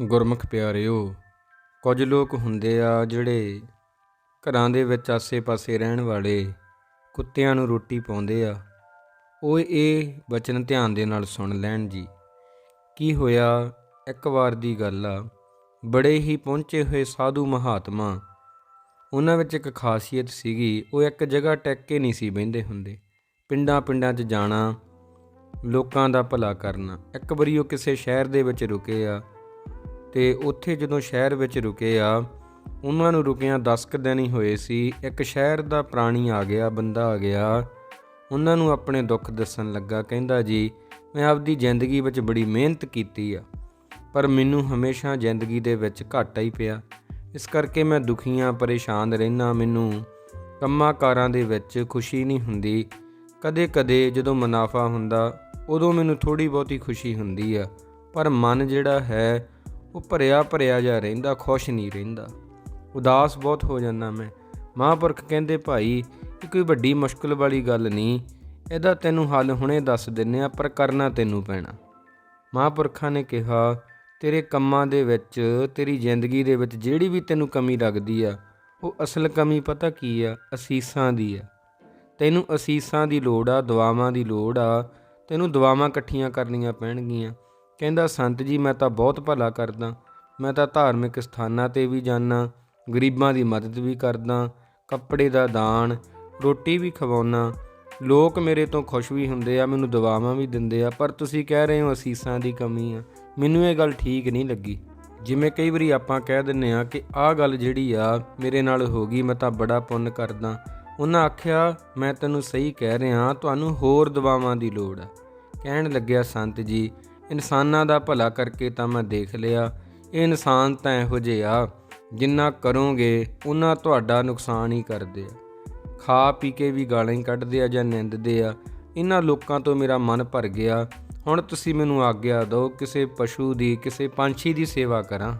ਗੁਰਮੁਖ ਪਿਆਰਿਓ, ਕੁਝ ਲੋਕ ਹੁੰਦੇ ਆ ਜਿਹੜੇ ਘਰਾਂ ਦੇ ਵਿੱਚ ਆਸੇ-ਪਾਸੇ ਰਹਿਣ ਵਾਲੇ ਕੁੱਤਿਆਂ ਨੂੰ ਰੋਟੀ ਪਾਉਂਦੇ ਆ। ਉਹ ਇਹ ਬਚਨ ਧਿਆਨ ਦੇ ਨਾਲ ਸੁਣ ਲੈਣ ਜੀ। ਕੀ ਹੋਇਆ? ਇੱਕ ਵਾਰ ਦੀ ਗੱਲ ਆ। ਬੜੇ ਹੀ ਪਹੁੰਚੇ ਹੋਏ ਸਾਧੂ ਮਹਾਤਮਾ। ਉਹਨਾਂ ਵਿੱਚ ਇੱਕ ਖਾਸੀਅਤ ਸੀਗੀ, ਉਹ ਇੱਕ ਜਗ੍ਹਾ ਟਿਕ ਕੇ ਨਹੀਂ ਸੀ ਬਹਿੰਦੇ ਹੁੰਦੇ। ਪਿੰਡਾਂ ਪਿੰਡਾਂ 'ਚ ਜਾਣਾ, ਲੋਕਾਂ ਦਾ ਭਲਾ ਕਰਨਾ। ਇੱਕ ਵਾਰੀ ਉਹ ਕਿਸੇ ਸ਼ਹਿਰ ਦੇ ਵਿੱਚ ਰੁਕੇ ਆ। ਤੇ ਉੱਥੇ ਜਦੋਂ ਸ਼ਹਿਰ ਵਿੱਚ ਰੁਕੇ ਆ, ਉਹਨਾਂ ਨੂੰ ਰੁਕਿਆਂ 10 ਕੁ ਦਿਨ ਹੀ ਹੋਏ ਸੀ। ਇੱਕ ਸ਼ਹਿਰ ਦਾ ਪ੍ਰਾਣੀ ਆ ਗਿਆ, ਬੰਦਾ ਆ ਗਿਆ। ਉਹਨਾਂ ਨੂੰ ਆਪਣੇ ਦੁੱਖ ਦੱਸਣ ਲੱਗਾ, ਕਹਿੰਦਾ, ਜੀ, ਮੈਂ ਆਪਦੀ ਜ਼ਿੰਦਗੀ ਵਿੱਚ ਬੜੀ ਮਿਹਨਤ ਕੀਤੀ ਆ, ਪਰ ਮੈਨੂੰ ਹਮੇਸ਼ਾ ਜ਼ਿੰਦਗੀ ਦੇ ਵਿੱਚ ਘਾਟਾ ਹੀ ਪਿਆ। ਇਸ ਕਰਕੇ ਮੈਂ ਦੁਖੀਆਂ, ਪਰੇਸ਼ਾਨ ਰਹਿਣਾ ਮੈਨੂੰ ਕੰਮਾਂ ਕਾਰਾਂ ਦੇ ਵਿੱਚ ਖੁਸ਼ੀ ਨਹੀਂ ਹੁੰਦੀ। ਕਦੇ-ਕਦੇ ਜਦੋਂ ਮੁਨਾਫਾ ਹੁੰਦਾ, ਉਦੋਂ ਮੈਨੂੰ ਥੋੜੀ ਬਹੁਤੀ ਖੁਸ਼ੀ ਹੁੰਦੀ ਆ, ਪਰ ਮਨ ਜਿਹੜਾ ਹੈ ਉਹ ਭਰਿਆ ਭਰਿਆ ਜਾ ਰਹਿੰਦਾ, ਖੁਸ਼ ਨਹੀਂ ਰਹਿੰਦਾ। ਉਦਾਸ ਬਹੁਤ ਹੋ ਜਾਂਦਾ ਮੈਂ। ਮਹਾਂਪੁਰਖ ਕਹਿੰਦੇ, ਭਾਈ, ਇਹ ਕੋਈ ਵੱਡੀ ਮੁਸ਼ਕਲ ਵਾਲੀ ਗੱਲ ਨਹੀਂ। ਇਹਦਾ ਤੈਨੂੰ ਹੱਲ ਹੁਣੇ ਦੱਸ ਦਿੰਨੇ ਆ, ਪਰ ਕਰਨਾ ਤੈਨੂੰ ਪੈਣਾ। ਮਹਾਂਪੁਰਖਾਂ ਨੇ ਕਿਹਾ, ਤੇਰੇ ਕੰਮਾਂ ਦੇ ਵਿੱਚ, ਤੇਰੀ ਜ਼ਿੰਦਗੀ ਦੇ ਵਿੱਚ ਜਿਹੜੀ ਵੀ ਤੈਨੂੰ ਕਮੀ ਲੱਗਦੀ ਆ, ਉਹ ਅਸਲ ਕਮੀ ਪਤਾ ਕੀ ਆ? ਅਸੀਸਾਂ ਦੀ ਆ। ਤੈਨੂੰ ਅਸੀਸਾਂ ਦੀ ਲੋੜ ਆ, ਦੁਆਵਾਂ ਦੀ ਲੋੜ ਆ। ਤੈਨੂੰ ਦੁਆਵਾਂ ਇਕੱਠੀਆਂ ਕਰਨੀਆਂ ਪੈਣਗੀਆਂ। ਕਹਿੰਦਾ, ਸੰਤ ਜੀ, ਮੈਂ ਤਾਂ ਬਹੁਤ ਭਲਾ ਕਰਦਾ। ਮੈਂ ਤਾਂ ਧਾਰਮਿਕ ਸਥਾਨਾਂ ਤੇ ਵੀ ਜਾਣਾ ਗਰੀਬਾਂ ਦੀ ਮਦਦ ਵੀ ਕਰਦਾ, ਕੱਪੜੇ ਦਾ ਦਾਨ, ਰੋਟੀ ਵੀ ਖਵਾਉਣਾ ਲੋਕ ਮੇਰੇ ਤੋਂ ਖੁਸ਼ ਵੀ ਹੁੰਦੇ ਆ, ਮੈਨੂੰ ਦੁਆਵਾਂ ਵੀ ਦਿੰਦੇ ਆ, ਪਰ ਤੁਸੀਂ ਕਹਿ ਰਹੇ ਹੋ ਅਸੀਸਾਂ ਦੀ ਕਮੀ ਆ। ਮੈਨੂੰ ਇਹ ਗੱਲ ਠੀਕ ਨਹੀਂ ਲੱਗੀ। ਜਿਵੇਂ ਕਈ ਵਾਰੀ ਆਪਾਂ ਕਹਿ ਦਿੰਨੇ ਆ ਕਿ ਆਹ ਗੱਲ ਜਿਹੜੀ ਆ, ਮੇਰੇ ਨਾਲ ਹੋ ਗਈ, ਮੈਂ ਤਾਂ ਬੜਾ ਪੁੰਨ ਕਰਦਾ। ਉਹਨਾਂ ਆਖਿਆ, ਮੈਂ ਤੈਨੂੰ ਸਹੀ ਕਹਿ ਰਿਹਾ, ਤੁਹਾਨੂੰ ਹੋਰ ਦੁਆਵਾਂ ਦੀ ਲੋੜ ਆ। ਕਹਿਣ ਲੱਗਿਆ, ਸੰਤ ਜੀ ਇਨਸਾਨਾਂ ਦਾ ਭਲਾ ਕਰਕੇ ਤਾਂ ਮੈਂ ਦੇਖ ਲਿਆ। ਇਹ ਇਨਸਾਨ ਤਾਂ ਇਹੋ ਜਿਹੇ ਆ, ਜਿੰਨਾ ਕਰੋਗੇ, ਉਹਨਾਂ ਤੁਹਾਡਾ ਨੁਕਸਾਨ ਹੀ ਕਰਦੇ ਆ। ਖਾ ਪੀ ਕੇ ਵੀ ਗਾਲਾਂ ਹੀ ਕੱਢਦੇ ਆ ਜਾਂ ਨਿੰਦਦੇ ਆ। ਇਹਨਾਂ ਲੋਕਾਂ ਤੋਂ ਮੇਰਾ ਮਨ ਭਰ ਗਿਆ। ਹੁਣ ਤੁਸੀਂ ਮੈਨੂੰ ਆਗਿਆ ਦਿਓ, ਕਿਸੇ ਪਸ਼ੂ ਦੀ, ਕਿਸੇ ਪੰਛੀ ਦੀ ਸੇਵਾ ਕਰਾਂ।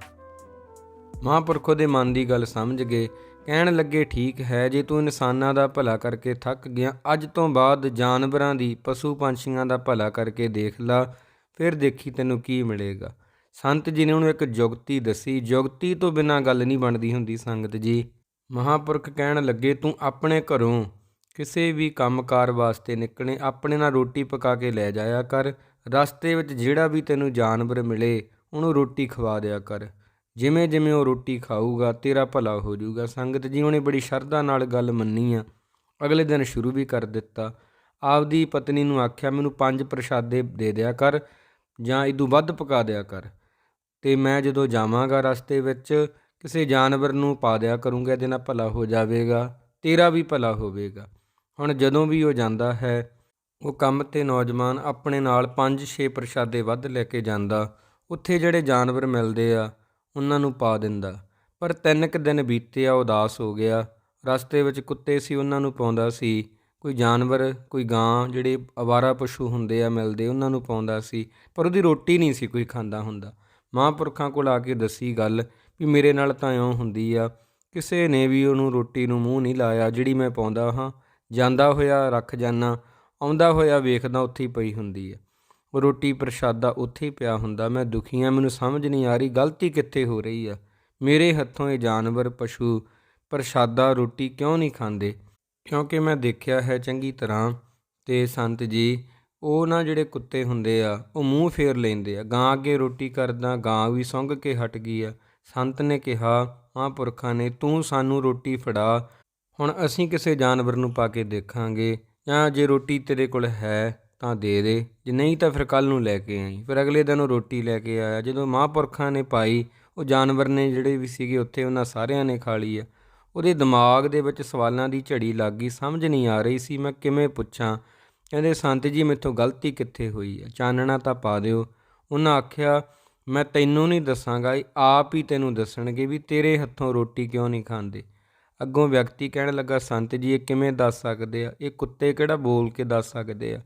ਮਹਾਂਪੁਰਖੋ ਦੇ ਮਨ ਦੀ ਗੱਲ ਸਮਝ ਗਏ। ਕਹਿਣ ਲੱਗੇ, ਠੀਕ ਹੈ, ਜੇ ਤੂੰ ਇਨਸਾਨਾਂ ਦਾ ਭਲਾ ਕਰਕੇ ਥੱਕ ਗਿਆ, ਅੱਜ ਤੋਂ ਬਾਅਦ ਜਾਨਵਰਾਂ ਦੀ, ਪਸ਼ੂ ਪੰਛੀਆਂ ਦਾ ਭਲਾ ਕਰਕੇ ਦੇਖ ਲਾ। ਫਿਰ ਦੇਖੀ ਤੈਨੂੰ ਕੀ ਮਿਲੇਗਾ। ਸੰਤ ਜੀ ਨੇ ਉਹਨੂੰ ਇੱਕ ਜੁਗਤੀ ਦੱਸੀ। ਜੁਗਤੀ ਤੋਂ ਬਿਨਾਂ ਗੱਲ ਨਹੀਂ ਬਣਦੀ ਹੁੰਦੀ ਸੰਗਤ ਜੀ। ਮਹਾਪੁਰਖ ਕਹਿਣ ਲੱਗੇ, ਤੂੰ ਆਪਣੇ ਘਰੋਂ ਕਿਸੇ ਵੀ ਕੰਮਕਾਰ ਵਾਸਤੇ ਨਿਕਲੇ। ਆਪਣੇ ਨਾਲ ਰੋਟੀ ਪਕਾ ਕੇ ਲੈ ਜਾਇਆ ਕਰ। ਰਸਤੇ ਵਿੱਚ ਜਿਹੜਾ ਵੀ ਤੈਨੂੰ ਜਾਨਵਰ ਮਿਲੇ, ਉਹਨੂੰ ਰੋਟੀ ਖਵਾ ਦਿਆ ਕਰ। ਜਿਵੇਂ ਜਿਵੇਂ ਉਹ ਰੋਟੀ ਖਾਊਗਾ, ਤੇਰਾ ਭਲਾ ਹੋ ਜਾਊਗਾ। ਸੰਗਤ ਜੀ ਉਹਨੇ ਬੜੀ ਸ਼ਰਧਾ ਨਾਲ ਗੱਲ ਮੰਨੀ ਆ। ਅਗਲੇ ਦਿਨ ਸ਼ੁਰੂ ਵੀ ਕਰ ਦਿੱਤਾ। ਆਪਦੀ ਪਤਨੀ ਨੂੰ ਆਖਿਆ, ਮੈਨੂੰ ਪੰਜ ਪ੍ਰਸ਼ਾਦੇ ਦੇ ਦਿਆ ਕਰ। ਜਾਂ ਇਦੋਂ ਵੱਧ ਪਕਾ ਦਿਆ ਕਰ। ਤੇ ਮੈਂ ਜਦੋਂ ਜਾਵਾਂਗਾ ਰਸਤੇ ਵਿੱਚ, ਕਿਸੇ ਜਾਨਵਰ ਨੂੰ ਪਾ ਦਿਆ ਕਰੂੰਗਾ, ਇਹਦੇ ਨਾਲ ਭਲਾ ਹੋ ਜਾਵੇਗਾ, ਤੇਰਾ ਵੀ ਭਲਾ ਹੋਵੇਗਾ। ਹੁਣ ਜਦੋਂ ਵੀ ਉਹ ਜਾਂਦਾ ਹੈ, ਉਹ ਕੰਮ ਤੇ ਨੌਜਵਾਨ ਆਪਣੇ ਨਾਲ 5-6 ਪ੍ਰਸ਼ਾਦੇ ਵੱਧ ਲੈ ਕੇ ਜਾਂਦਾ, ਉੱਥੇ ਜਿਹੜੇ ਜਾਨਵਰ ਮਿਲਦੇ ਆ, ਉਹਨਾਂ ਨੂੰ ਪਾ ਦਿੰਦਾ। ਪਰ ਤਿੰਨ ਕੁ ਦਿਨ ਬੀਤੇ ਆ ਉਦਾਸ ਹੋ ਗਿਆ। ਰਸਤੇ ਵਿੱਚ ਕੁੱਤੇ ਸੀ, ਉਹਨਾਂ ਨੂੰ ਪਾਉਂਦਾ ਸੀ। ਕੋਈ ਜਾਨਵਰ, ਕੋਈ ਗਾਂ ਜਿਹੜੇ ਅਵਾਰਾ ਪਸ਼ੂ ਹੁੰਦੇ ਆ, ਮਿਲਦੇ ਉਹਨਾਂ ਨੂੰ ਪਾਉਂਦਾ ਸੀ, ਪਰ ਉਹਦੀ ਰੋਟੀ ਨਹੀਂ ਸੀ ਕੋਈ ਖਾਂਦਾ ਹੁੰਦਾ। ਮਹਾਂਪੁਰਖਾਂ ਕੋਲ ਆ ਕੇ ਦੱਸੀ ਗੱਲ ਵੀ ਮੇਰੇ ਨਾਲ ਤਾਂ ਇਉਂ ਹੁੰਦੀ ਆ, ਕਿਸੇ ਨੇ ਵੀ ਉਹਨੂੰ ਰੋਟੀ ਨੂੰ ਮੂੰਹ ਨਹੀਂ ਲਾਇਆ, ਜਿਹੜੀ ਮੈਂ ਪਾਉਂਦਾ ਹਾਂ। ਜਾਂਦਾ ਹੋਇਆ ਰੱਖ ਜਾਣਾ ਆਉਂਦਾ ਹੋਇਆ ਵੇਖਦਾ ਉੱਥੇ ਹੀ ਪਈ ਹੁੰਦੀ ਆ। ਉਹ ਰੋਟੀ ਪ੍ਰਸ਼ਾਦਾ ਉੱਥੇ ਹੀ ਪਿਆ ਹੁੰਦਾ, ਮੈਂ ਦੁਖੀ ਆ, ਮੈਨੂੰ ਸਮਝ ਨਹੀਂ ਆ ਰਹੀ ਗਲਤੀ ਕਿੱਥੇ ਹੋ ਰਹੀ ਆ। ਮੇਰੇ ਹੱਥੋਂ ਇਹ ਜਾਨਵਰ, ਪਸ਼ੂ ਪ੍ਰਸ਼ਾਦਾ, ਰੋਟੀ ਕਿਉਂ ਨਹੀਂ ਖਾਂਦੇ? ਕਿਉਂਕਿ ਮੈਂ ਦੇਖਿਆ ਹੈ ਚੰਗੀ ਤਰ੍ਹਾਂ ਤੇ ਸੰਤ ਜੀ, ਉਹ ਨਾ ਜਿਹੜੇ ਕੁੱਤੇ ਹੁੰਦੇ ਆ, ਉਹ ਮੂੰਹ ਫੇਰ ਲੈਂਦੇ ਆ। ਗਾਂ ਅੱਗੇ ਰੋਟੀ ਕਰਦਾ, ਗਾਂ ਵੀ ਸੁੰਘ ਕੇ ਹਟ ਗਈ ਆ। ਸੰਤ ਨੇ ਕਿਹਾ, ਮਹਾਂਪੁਰਖਾਂ ਨੇ, ਤੂੰ ਸਾਨੂੰ ਰੋਟੀ ਫੜਾ। ਹੁਣ ਅਸੀਂ ਕਿਸੇ ਜਾਨਵਰ ਨੂੰ ਪਾ ਕੇ ਦੇਖਾਂਗੇ। ਜਾਂ ਜੇ ਰੋਟੀ ਤੇਰੇ ਕੋਲ ਹੈ, ਤਾਂ ਦੇ ਦੇ। ਜੇ ਨਹੀਂ, ਤਾਂ ਫਿਰ ਕੱਲ ਨੂੰ ਲੈ ਕੇ ਆਈ। ਫਿਰ ਅਗਲੇ ਦਿਨ ਉਹ ਰੋਟੀ ਲੈ ਕੇ ਆਇਆ। ਜਦੋਂ ਮਹਾਂਪੁਰਖਾਂ ਨੇ ਪਾਈ, ਉਹ ਜਾਨਵਰ ਨੇ ਜਿਹੜੇ ਵੀ ਸੀਗੇ, ਉੱਥੇ ਉਹਨਾਂ ਸਾਰਿਆਂ ਨੇ ਖਾ ਲਈ ਆ। ਉਹਦੇ ਦਿਮਾਗ ਦੇ ਵਿੱਚ ਸਵਾਲਾਂ ਦੀ ਝੜੀ ਲੱਗ ਗਈ, ਸਮਝ ਨਹੀਂ ਆ ਰਹੀ ਸੀ, ਮੈਂ ਕਿਵੇਂ ਪੁੱਛਾਂ? ਕਹਿੰਦੇ, ਸੰਤ ਜੀ, ਮੇਥੋਂ ਗਲਤੀ ਕਿੱਥੇ ਹੋਈ ਹੈ? ਚਾਨਣਾ ਤਾਂ ਪਾ ਦਿਓ। ਉਹਨਾਂ ਆਖਿਆ, ਮੈਂ ਤੈਨੂੰ ਨਹੀਂ ਦੱਸਾਂਗਾ, ਇਹ ਆਪ ਹੀ ਤੈਨੂੰ ਦੱਸਣਗੇ ਵੀ ਤੇਰੇ ਹੱਥੋਂ ਰੋਟੀ ਕਿਉਂ ਨਹੀਂ ਖਾਂਦੇ? ਅੱਗੋਂ ਵਿਅਕਤੀ ਕਹਿਣ ਲੱਗਾ, ਸੰਤ ਜੀ, ਇਹ ਕਿਵੇਂ ਦੱਸ ਸਕਦੇ ਆ? ਇਹ ਕੁੱਤੇ ਕਿਹੜਾ ਬੋਲ ਕੇ ਦੱਸ ਸਕਦੇ ਆ?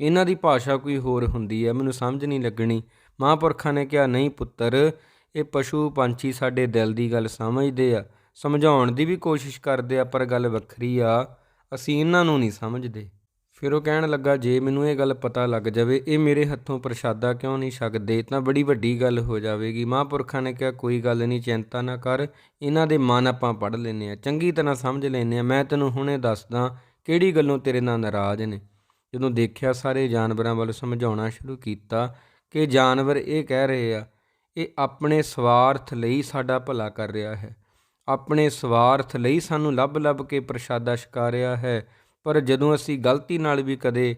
ਇਹਨਾਂ ਦੀ ਭਾਸ਼ਾ ਕੋਈ ਹੋਰ ਹੁੰਦੀ ਹੈ, ਮੈਨੂੰ ਸਮਝ ਨਹੀਂ ਲੱਗਣੀ। ਮਹਾਂਪੁਰਖਾਂ ਨੇ ਕਿਹਾ, ਨਹੀਂ ਪੁੱਤਰ, ਇਹ ਪਸ਼ੂ ਪੰਛੀ ਸਾਡੇ ਦਿਲ ਦੀ ਗੱਲ ਸਮਝਦੇ ਆ। ਸਮਝਾਉਣ ਦੀ ਵੀ ਕੋਸ਼ਿਸ਼ ਕਰਦੇ ਆ, ਪਰ ਗੱਲ ਵੱਖਰੀ ਆ। ਅਸੀਂ ਇਹਨਾਂ ਨੂੰ ਨਹੀਂ ਸਮਝਦੇ। ਫਿਰ ਉਹ ਕਹਿਣ ਲੱਗਾ, ਜੇ ਮੈਨੂੰ ਇਹ ਗੱਲ ਪਤਾ ਲੱਗ ਜਾਵੇ, ਇਹ ਮੇਰੇ ਹੱਥੋਂ ਪ੍ਰਸ਼ਾਦਾ ਕਿਉਂ ਨਹੀਂ ਛਕਦੇ? ਤਾਂ ਬੜੀ ਵੱਡੀ ਗੱਲ ਹੋ ਜਾਵੇਗੀ। ਮਹਾਂਪੁਰਖਾਂ ਨੇ ਕਿਹਾ, ਕੋਈ ਗੱਲ ਨਹੀਂ, ਚਿੰਤਾ ਨਾ ਕਰ। ਇਹਨਾਂ ਦੇ ਮਨ ਆਪਾਂ ਪੜ੍ਹ ਲੈਨੇ ਆ ਚੰਗੀ ਤਰ੍ਹਾਂ ਸਮਝ ਲੈਨੇ ਆ ਮੈਂ ਤੈਨੂੰ ਹੁਣੇ ਦੱਸਦਾ ਕਿਹੜੀ ਗੱਲੋਂ ਤੇਰੇ ਨਾਲ ਨਾਰਾਜ਼ ਨੇ। ਜਦੋਂ ਦੇਖਿਆ ਸਾਰੇ ਜਾਨਵਰਾਂ ਵੱਲ ਸਮਝਾਉਣਾ ਸ਼ੁਰੂ ਕੀਤਾ ਕਿ ਜਾਨਵਰ ਇਹ ਕਹਿ ਰਹੇ ਆ, ਇਹ ਆਪਣੇ ਸਵਾਰਥ ਲਈ ਸਾਡਾ ਭਲਾ ਕਰ ਰਿਹਾ ਹੈ। ਆਪਣੇ ਸਵਾਰਥ ਲਈ ਸਾਨੂੰ ਲੱਭ-ਲੱਭ ਕੇ ਪ੍ਰਸ਼ਾਦਾ ਛਕਾ ਰਿਹਾ ਹੈ। ਪਰ ਜਦੋਂ ਅਸੀਂ ਗਲਤੀ ਨਾਲ ਵੀ ਕਦੇ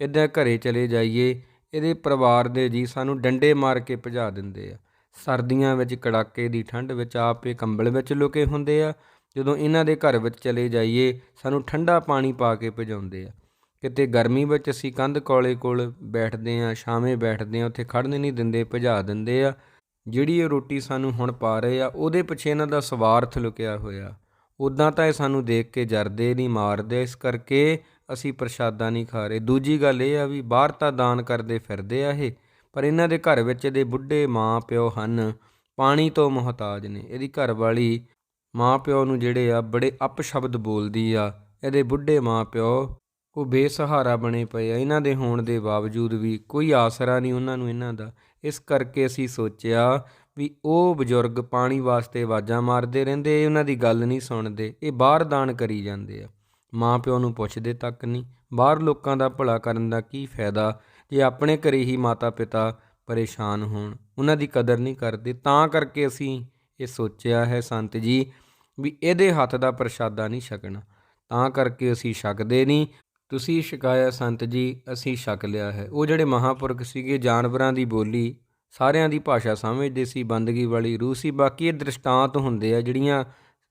ਇਹਦੇ ਘਰੇ ਚਲੇ ਜਾਈਏ, ਇਹਦੇ ਪਰਿਵਾਰ ਦੇ ਜੀ ਸਾਨੂੰ ਡੰਡੇ ਮਾਰ ਕੇ ਭਜਾ ਦਿੰਦੇ ਆ। ਸਰਦੀਆਂ ਵਿੱਚ ਕੜਾਕੇ ਦੀ ਠੰਡ ਵਿੱਚ ਆਪੇ ਕੰਬਲ ਵਿੱਚ ਲੁਕੇ ਹੁੰਦੇ ਆ। ਜਦੋਂ ਇਹਨਾਂ ਦੇ ਘਰ ਵਿੱਚ ਚਲੇ ਜਾਈਏ, ਸਾਨੂੰ ਠੰਡਾ ਪਾਣੀ ਪਾ ਕੇ ਭਜਾਉਂਦੇ ਆ। ਕਿਤੇ ਗਰਮੀ ਵਿੱਚ ਅਸੀਂ ਕੰਧ ਕੋਲੇ ਕੋਲ ਬੈਠਦੇ ਆ, ਛਾਵੇਂ ਬੈਠਦੇ ਆ, ਉੱਥੇ ਖੜਨ ਨਹੀਂ ਦਿੰਦੇ, ਭਜਾ ਦਿੰਦੇ ਆ। ਜਿਹੜੀ ਇਹ ਰੋਟੀ ਸਾਨੂੰ ਹੁਣ ਪਾ ਰਹੇ ਆ, ਉਹਦੇ ਪਿੱਛੇ ਇਹਨਾਂ ਦਾ ਸਵਾਰਥ ਲੁਕਿਆ ਹੋਇਆ। ਉਦਾਂ ਤਾਂ ਇਹ ਸਾਨੂੰ ਦੇਖ ਕੇ ਜਰਦੇ ਨਹੀਂ, ਮਾਰਦੇ ਇਸ ਕਰਕੇ ਅਸੀਂ ਪ੍ਰਸ਼ਾਦਾ ਨਹੀਂ ਖਾ ਰਹੇ। ਦੂਜੀ ਗੱਲ ਇਹ ਆ ਵੀ ਬਾਹਰ ਤਾਂ ਦਾਨ ਕਰਦੇ ਫਿਰਦੇ ਆ ਇਹ, ਪਰ ਇਹਨਾਂ ਦੇ ਘਰ ਵਿੱਚ ਇਹਦੇ ਬੁੱਢੇ ਮਾਂ ਪਿਓ ਹਨ। ਪਾਣੀ ਤੋਂ ਮੁਹਤਾਜ ਨੇ। ਇਹਦੀ ਘਰ ਵਾਲੀ ਮਾਂ ਪਿਓ ਨੂੰ ਜਿਹੜੇ ਆ, ਬੜੇ ਅਪਸ਼ਬਦ ਬੋਲਦੀ ਆ। ਇਹਦੇ ਬੁੱਢੇ ਮਾਂ ਪਿਓ ਉਹ ਬੇਸਹਾਰਾ ਬਣੇ ਪਏ ਆ। ਇਹਨਾਂ ਦੇ ਹੋਣ ਦੇ ਬਾਵਜੂਦ ਵੀ ਕੋਈ ਆਸਰਾ ਨਹੀਂ ਉਹਨਾਂ ਨੂੰ ਇਹਨਾਂ ਦਾ। ਇਸ ਕਰਕੇ ਅਸੀਂ ਸੋਚਿਆ ਵੀ ਉਹ ਬਜ਼ੁਰਗ ਪਾਣੀ ਵਾਸਤੇ ਆਵਾਜ਼ਾਂ ਮਾਰਦੇ ਰਹਿੰਦੇ ਉਹਨਾਂ ਦੀ ਗੱਲ ਨਹੀਂ ਸੁਣਦੇ, ਇਹ ਬਾਹਰ ਦਾਨ ਕਰੀ ਜਾਂਦੇ ਆ। ਮਾਂ ਪਿਓ ਨੂੰ ਪੁੱਛਦੇ ਤੱਕ ਨਹੀਂ। ਬਾਹਰ ਲੋਕਾਂ ਦਾ ਭਲਾ ਕਰਨ ਦਾ ਕੀ ਫਾਇਦਾ? ਜੇ ਆਪਣੇ ਘਰੇ ਹੀ ਮਾਤਾ ਪਿਤਾ ਪਰੇਸ਼ਾਨ ਹੋਣ, ਉਹਨਾਂ ਦੀ ਕਦਰ ਨਹੀਂ ਕਰਦੇ, ਤਾਂ ਕਰਕੇ ਅਸੀਂ ਇਹ ਸੋਚਿਆ ਹੈ ਸੰਤ ਜੀ ਵੀ ਇਹਦੇ ਹੱਥ ਦਾ ਪ੍ਰਸ਼ਾਦਾ ਨਹੀਂ ਛਕਣਾ। ਤਾਂ ਕਰਕੇ ਅਸੀਂ ਛਕਦੇ ਨਹੀਂ। ਤੁਸੀਂ ਛਕਾਇਆ ਸੰਤ ਜੀ, ਅਸੀਂ ਛਕ ਲਿਆ ਹੈ। ਉਹ ਜਿਹੜੇ ਮਹਾਪੁਰਖ ਸੀਗੇ, ਜਾਨਵਰਾਂ ਦੀ ਬੋਲੀ, ਸਾਰਿਆਂ ਦੀ ਭਾਸ਼ਾ ਸਮਝਦੇ ਸੀ, ਬੰਦਗੀ ਵਾਲੀ ਰੂਹ ਸੀ। ਬਾਕੀ ਇਹ ਦ੍ਰਿਸ਼ਟਾਂਤ ਹੁੰਦੇ ਆ, ਜਿਹੜੀਆਂ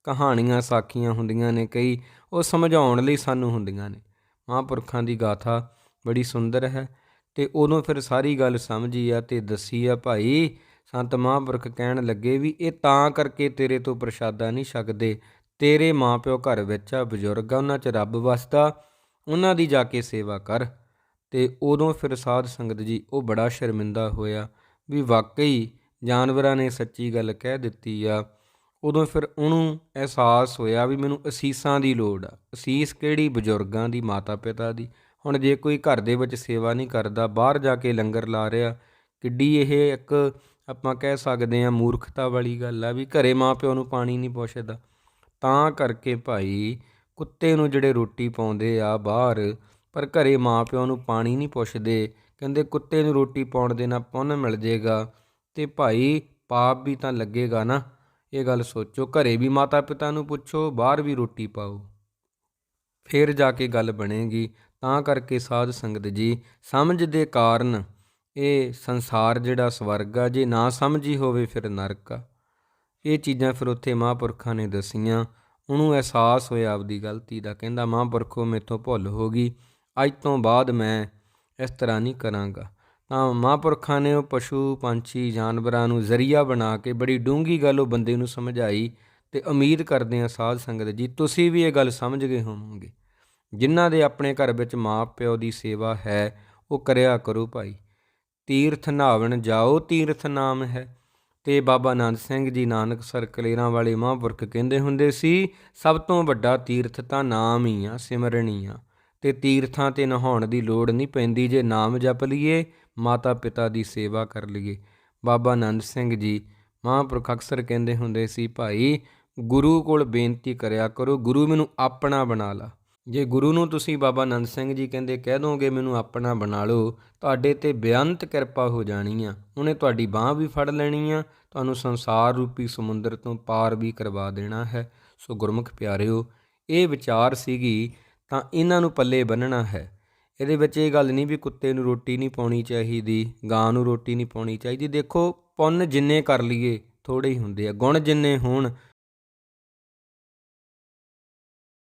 ਕਹਾਣੀਆਂ ਸਾਖੀਆਂ ਹੁੰਦੀਆਂ ਨੇ, ਕਈ ਉਹ ਸਮਝਾਉਣ ਲਈ ਸਾਨੂੰ ਹੁੰਦੀਆਂ ਨੇ। ਮਹਾਂਪੁਰਖਾਂ ਦੀ ਗਾਥਾ ਬੜੀ ਸੁੰਦਰ ਹੈ ਤੇ ਉਦੋਂ ਫਿਰ ਸਾਰੀ ਗੱਲ ਸਮਝੀ ਆ ਤੇ ਦੱਸੀ ਆ, ਭਾਈ, ਸੰਤ ਮਹਾਂਪੁਰਖ ਕਹਿਣ ਲੱਗੇ ਵੀ ਇਹ ਤਾਂ ਕਰਕੇ ਤੇਰੇ ਤੋਂ ਪ੍ਰਸ਼ਾਦਾ ਨਹੀਂ ਛਕਦੇ। ਤੇਰੇ ਮਾਪਿਓ ਘਰ ਵਿੱਚ ਆ, ਬਜ਼ੁਰਗ ਆ, ਉਹਨਾਂ 'ਚ ਰੱਬ ਵਸਦਾ। ਉਹਨਾਂ ਦੀ ਜਾ ਕੇ ਸੇਵਾ ਕਰ। ਤੇ ਉਦੋਂ ਫਿਰ ਸਾਧ ਸੰਗਤ ਜੀ ਉਹ ਬੜਾ ਸ਼ਰਮਿੰਦਾ ਹੋਇਆ ਵੀ ਵਾਕਈ ਜਾਨਵਰਾਂ ਨੇ ਸੱਚੀ ਗੱਲ ਕਹਿ ਦਿੱਤੀ ਆ। ਉਦੋਂ ਫਿਰ ਉਹਨੂੰ ਅਹਿਸਾਸ ਹੋਇਆ ਵੀ ਮੈਨੂੰ ਅਸੀਸਾਂ ਦੀ ਲੋੜ ਆ। ਅਸੀਸ ਕਿਹੜੀ? ਬਜ਼ੁਰਗਾਂ ਦੀ ਮਾਤਾ ਪਿਤਾ ਦੀ। ਹੁਣ ਜੇ ਕੋਈ ਘਰ ਦੇ ਵਿੱਚ ਸੇਵਾ ਨਹੀਂ ਕਰਦਾ, ਬਾਹਰ ਜਾ ਕੇ ਲੰਗਰ ਲਾ ਰਿਹਾ, ਕਿੱਡੀ ਇਹ ਇੱਕ ਆਪਾਂ ਕਹਿ ਸਕਦੇ ਆ ਮੂਰਖਤਾ ਵਾਲੀ ਗੱਲ ਆ ਵੀ ਘਰੇ ਮਾਪਿਓ ਨੂੰ ਪਾਣੀ ਨਹੀਂ ਪੁੱਛਦਾ। ਤਾਂ ਕਰਕੇ ਭਾਈ ਕੁੱਤੇ ਨੂੰ ਜਿਹੜੇ ਰੋਟੀ ਪਾਉਂਦੇ ਆ ਬਾਹਰ, ਪਰ ਘਰੇ ਮਾਪਿਓ ਨੂੰ ਪਾਣੀ ਨਹੀਂ ਪੁੱਛਦੇ। ਕਹਿੰਦੇ, ਕੁੱਤੇ ਨੂੰ ਰੋਟੀ ਪਾਉਣ ਦੇ ਨਾਲ ਪੁੰਨ ਮਿਲ ਜੇਗਾ ਤੇ ਭਾਈ ਪਾਪ ਵੀ ਤਾਂ ਲੱਗੇਗਾ ਨਾ। ਇਹ ਗੱਲ ਸੋਚੋ, ਘਰੇ ਵੀ ਮਾਤਾ ਪਿਤਾ ਨੂੰ ਪੁੱਛੋ, ਬਾਹਰ ਵੀ ਰੋਟੀ ਪਾਓ। ਫਿਰ ਜਾ ਕੇ ਗੱਲ ਬਣੇਗੀ। ਤਾਂ ਕਰਕੇ ਸਾਧ ਸੰਗਤ ਜੀ, ਸਮਝ ਦੇ ਕਾਰਨ ਇਹ ਸੰਸਾਰ ਜਿਹੜਾ ਸਵਰਗ ਆ, ਜੇ ਨਾ ਸਮਝੀ ਹੋਵੇ ਫਿਰ ਨਰਕ ਆ। ਇਹ ਚੀਜ਼ਾਂ ਫਿਰ ਉੱਥੇ ਮਹਾਂਪੁਰਖਾਂ ਨੇ ਦਸੀਆਂ। ਉਹਨੂੰ ਅਹਿਸਾਸ ਹੋਇਆ ਆਪਦੀ ਗਲਤੀ ਦਾ, ਕਹਿੰਦਾ ਮਹਾਂਪੁਰਖੋ ਮੇਥੋਂ ਭੁੱਲ ਹੋ ਗਈ। ਅੱਜ ਤੋਂ ਬਾਅਦ ਮੈਂ ਇਸ ਤਰ੍ਹਾਂ ਨਹੀਂ ਕਰਾਂਗਾ। ਤਾਂ ਮਹਾਂਪੁਰਖਾਂ ਨੇ ਉਹ ਪਸ਼ੂ, ਪੰਛੀ, ਜਾਨਵਰਾਂ ਨੂੰ ਜ਼ਰੀਆ ਬਣਾ ਕੇ ਬੜੀ ਡੂੰਗੀ ਗੱਲ ਉਹ ਬੰਦੇ ਨੂੰ ਸਮਝਾਈ ਤੇ ਉਮੀਦ ਕਰਦੇ ਹਾਂ ਸਾਧ ਸੰਗਤ ਜੀ, ਤੁਸੀਂ ਵੀ ਇਹ ਗੱਲ ਸਮਝ ਗਏ ਹੋਵੋਗੇ। ਜਿਨ੍ਹਾਂ ਦੇ ਆਪਣੇ ਘਰ ਵਿੱਚ ਮਾਂ ਪਿਓ ਦੀ ਸੇਵਾ ਹੈ, ਉਹ ਕਰਿਆ ਕਰੋ ਭਾਈ। ਤੀਰਥ ਨਾਵਣ ਜਾਓ, ਤੀਰਥ ਨਾਮ ਹੈ। ਤੇ ਬਾਬਾ ਆਨੰਦ ਸਿੰਘ ਜੀ ਨਾਨਕ ਸਰ ਕਲੇਰਾਂ ਵਾਲੇ ਮਹਾਂਪੁਰਖ ਕਹਿੰਦੇ ਹੁੰਦੇ ਸੀ, ਸਭ ਤੋਂ ਵੱਡਾ ਤੀਰਥ ਤਾਂ ਨਾਮ ਹੀ ਆ ਸਿਮਰਣੀ ਆ। ਤੇ ਤੀਰਥਾਂ ਤੇ ਨਹਾਉਣ ਦੀ ਲੋੜ ਨਹੀਂ ਪੈਂਦੀ ਜੇ ਨਾਮ ਜਪ ਲਈਏ, ਮਾਤਾ ਪਿਤਾ ਦੀ ਸੇਵਾ ਕਰ ਲਈਏ। ਬਾਬਾ ਆਨੰਦ ਸਿੰਘ ਜੀ ਮਹਾਂਪੁਰਖ ਅਕਸਰ ਕਹਿੰਦੇ ਹੁੰਦੇ ਸੀ, ਭਾਈ, ਗੁਰੂ ਕੋਲ ਬੇਨਤੀ ਕਰਿਆ ਕਰੋ, ਗੁਰੂ ਮੈਨੂੰ ਆਪਣਾ ਬਣਾ ਲਾ। ਜੇ ਗੁਰੂ ਨੂੰ ਤੁਸੀਂ ਬਾਬਾ ਆਨੰਦ ਸਿੰਘ ਜੀ ਕਹਿੰਦੇ ਕਹਿ ਦੋਗੇ, ਮੈਨੂੰ ਆਪਣਾ ਬਣਾ ਲਓ, ਤੁਹਾਡੇ ਤੇ ਬੇਅੰਤ ਕਿਰਪਾ ਹੋ ਜਾਣੀ ਆ। ਉਹਨੇ ਤੁਹਾਡੀ ਬਾਹ ਵੀ ਫੜ ਲੈਣੀ ਆ। ਤੁਹਾਨੂੰ ਸੰਸਾਰ ਰੂਪੀ ਸਮੁੰਦਰ ਤੋਂ ਪਾਰ ਵੀ ਕਰਵਾ ਦੇਣਾ ਹੈ। ਸੋ ਗੁਰਮੁਖ ਪਿਆਰਿਓ, ਇਹ ਵਿਚਾਰ ਸੀਗੀ ਤਾਂ ਇਹਨਾਂ ਨੂੰ ਪੱਲੇ ਬੰਨਣਾ ਹੈ। ਇਹਦੇ ਵਿੱਚ ਇਹ ਗੱਲ ਨਹੀਂ ਵੀ ਕੁੱਤੇ ਨੂੰ ਰੋਟੀ ਨਹੀਂ ਪਾਉਣੀ ਚਾਹੀਦੀ, ਗਾਂ ਨੂੰ ਰੋਟੀ ਨਹੀਂ ਪਾਉਣੀ ਚਾਹੀਦੀ। ਦੇਖੋ, ਪੁੰਨ ਜਿੰਨੇ ਕਰ ਲਈਏ ਥੋੜੇ ਹੀ ਹੁੰਦੇ ਆ। ਗੁਣ ਜਿੰਨੇ ਹੋਣ